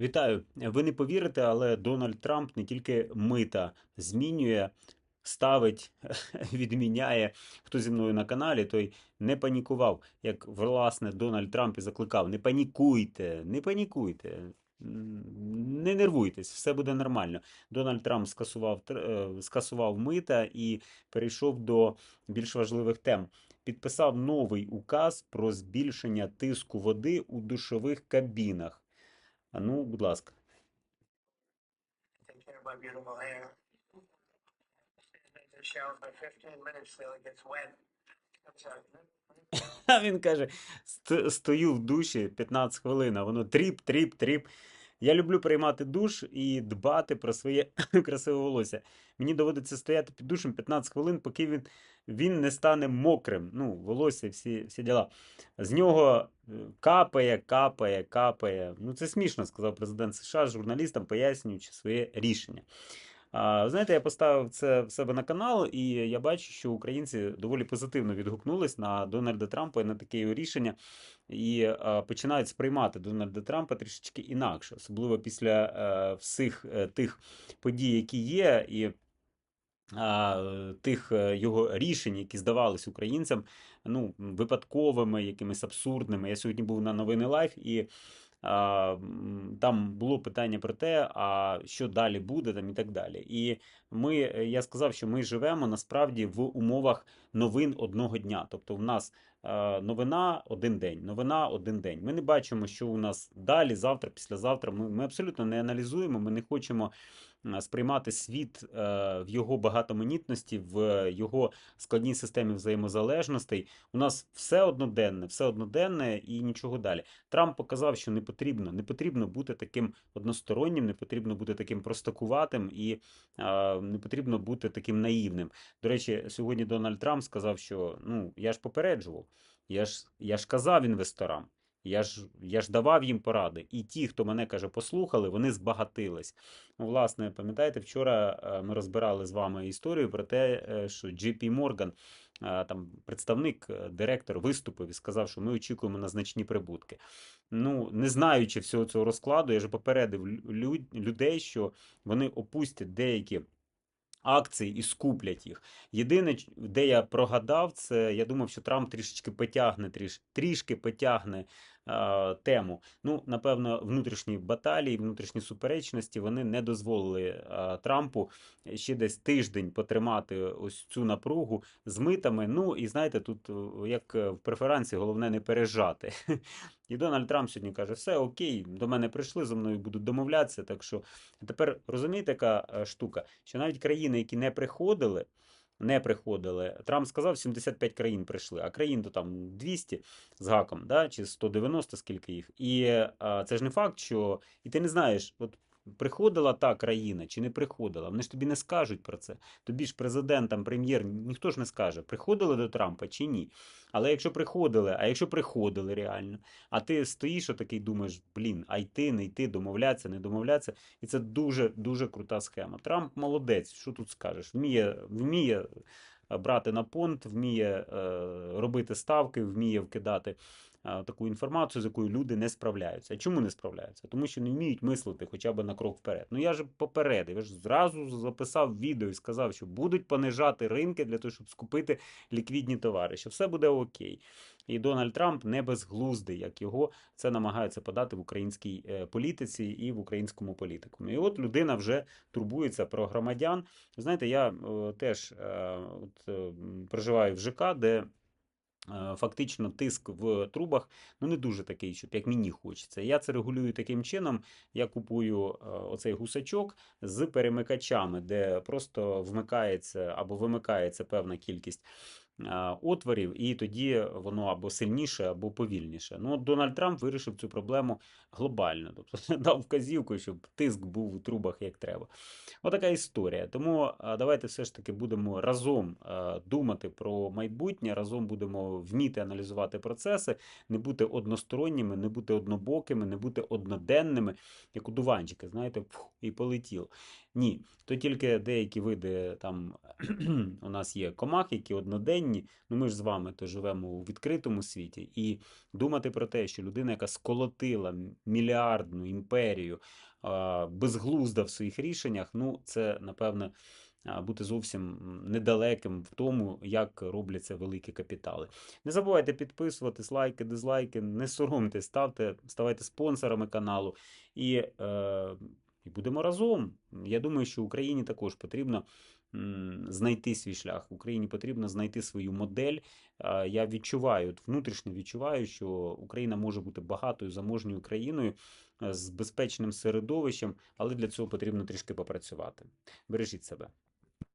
Вітаю! Ви не повірите, але Дональд Трамп не тільки мита змінює, ставить, відміняє. Хто зі мною на каналі, той не панікував, як власне Дональд Трамп і закликав: не панікуйте, не панікуйте. Не нервуйтесь, все буде нормально. Дональд Трамп скасував, е, скасував мита і перейшов до більш важливих тем. Підписав новий указ про збільшення тиску води у душових кабінах. А ну, будь ласка. Take care of my beautiful hair. Stand in the shower for 15 minutes till it gets wet. I'm sorry. А він каже: «Ст- стою в душі 15 хвилин, а воно тріп, тріп, тріп. Я люблю приймати душ і дбати про своє красиве волосся. Мені доводиться стояти під душем 15 хвилин, поки він, він не стане мокрим. Ну, волосся, всі, всі діла. З нього е, капає, капає, капає. Ну, це смішно, сказав президент США журналістам, пояснюючи своє рішення. Знаєте, я поставив це в себе на канал, і я бачу, що українці доволі позитивно відгукнулись на Дональда Трампа і на таке його рішення, і починають сприймати Дональда Трампа трішечки інакше, особливо після е, всіх е, тих подій, які є, і тих е, його рішень, які здавались українцям ну, випадковими, якимись абсурдними. Я сьогодні був на новини Лайф і. Там було питання про те, а що далі буде, там і так далі. І ми, е, я сказав, що ми живемо насправді в умовах новин одного дня. Тобто, в нас е, новина один день, новина один день. Ми не бачимо, що у нас далі, завтра, післязавтра. Ми, ми абсолютно не аналізуємо, ми не хочемо сприймати світ е, в його багатоманітності, в його складній системі взаємозалежностей. У нас все одноденне, все одноденне і нічого далі. Трамп показав, що не потрібно, не потрібно бути таким одностороннім, не потрібно бути таким простакуватим і не потрібно бути таким наївним. До речі, сьогодні Дональд Трамп сказав, що ну я ж попереджував, я ж, я ж казав інвесторам. Я ж, я ж давав їм поради, і ті, хто мене каже, послухали, вони збагатились. Ну, власне, пам'ятаєте, вчора е, ми розбирали з вами історію про те, е, що JP Morgan, е, там представник, директор виступив і сказав, що ми очікуємо на значні прибутки. Ну, не знаючи всього цього розкладу, я ж попередив людей, що вони опустять деякі акції і скуплять їх. Єдине, де я прогадав, це я думав, що Трамп трішечки потягне, тріш, трішки потягне тему. Ну, напевно, внутрішні баталії, внутрішні суперечності вони не дозволили е, Трампу ще десь тиждень потримати ось цю напругу з митами. Ну і знаєте, тут е, як е, в преферансі, головне не пережати. І Дональд Трамп сьогодні каже: все окей, до мене прийшли, зі мною будуть домовлятися. Так що тепер розумієте, яка е, штука, що навіть країни, які не приходили. Не приходили. Трамп сказав, 75 країн прийшли, а країн то там 200 з гаком, да, чи 190, скільки їх. І а, це ж не факт, що. І ти не знаєш, от приходила та країна чи не приходила. Вони ж тобі не скажуть про це. Тобі ж президент, там, прем'єр, ніхто ж не скаже, приходили до Трампа чи ні. Але якщо приходили, а якщо приходили реально, а ти стоїш отакий думаєш, блін, а йти, не йти, домовлятися, не домовлятися. І це дуже дуже крута схема. Трамп молодець, що тут скажеш? Вміє, вміє е, брати на понт, вміє е, робити ставки, вміє вкидати таку інформацію, з якою люди не справляються. Чому не справляються? Тому що не вміють мислити хоча б на крок вперед. Ну я ж попередив, я ж зразу записав відео і сказав, що будуть понижати ринки для того, щоб скупити ліквідні товари, що все буде окей. І Дональд Трамп не безглуздий, як його це намагаються подати в українській е, політиці і в українському політикумі. І от людина вже турбується про громадян. Знаєте, я е, теж е, от, е, проживаю в ЖК, де. Е, Фактично тиск в трубах ну не дуже такий, щоб як мені хочеться. Я це регулюю таким чином. Я купую е, оцей гусачок з перемикачами, де просто вмикається або вимикається певна кількість отворів, і тоді воно або сильніше, або повільніше. Ну, Дональд Трамп вирішив цю проблему глобально, тобто дав вказівку, щоб тиск був у трубах як треба. Отака історія. Тому давайте все ж таки будемо разом думати про майбутнє, разом будемо вміти аналізувати процеси, не бути односторонніми, не бути однобокими, не бути одноденними, як у дуванчики, знаєте, пф, і полетіло. Ні, то тільки деякі види там у нас є комах, які одноденні. Винні. Ну ми ж з вами то живемо у відкритому світі, і думати про те, що людина, яка сколотила мільярдну імперію, безглузда в своїх рішеннях, ну це напевно. Бути зовсім недалеким в тому, як робляться великі капітали. Не забувайте підписуватись, лайки, дизлайки, не соромтесь, ставте, ставайте спонсорами каналу і, е, і будемо разом. Я думаю, що Україні також потрібно знайти свій шлях. Україні потрібно знайти свою модель. Я відчуваю, внутрішньо відчуваю, що Україна може бути багатою заможньою країною е, з безпечним середовищем, але для цього потрібно трішки попрацювати. Бережіть себе.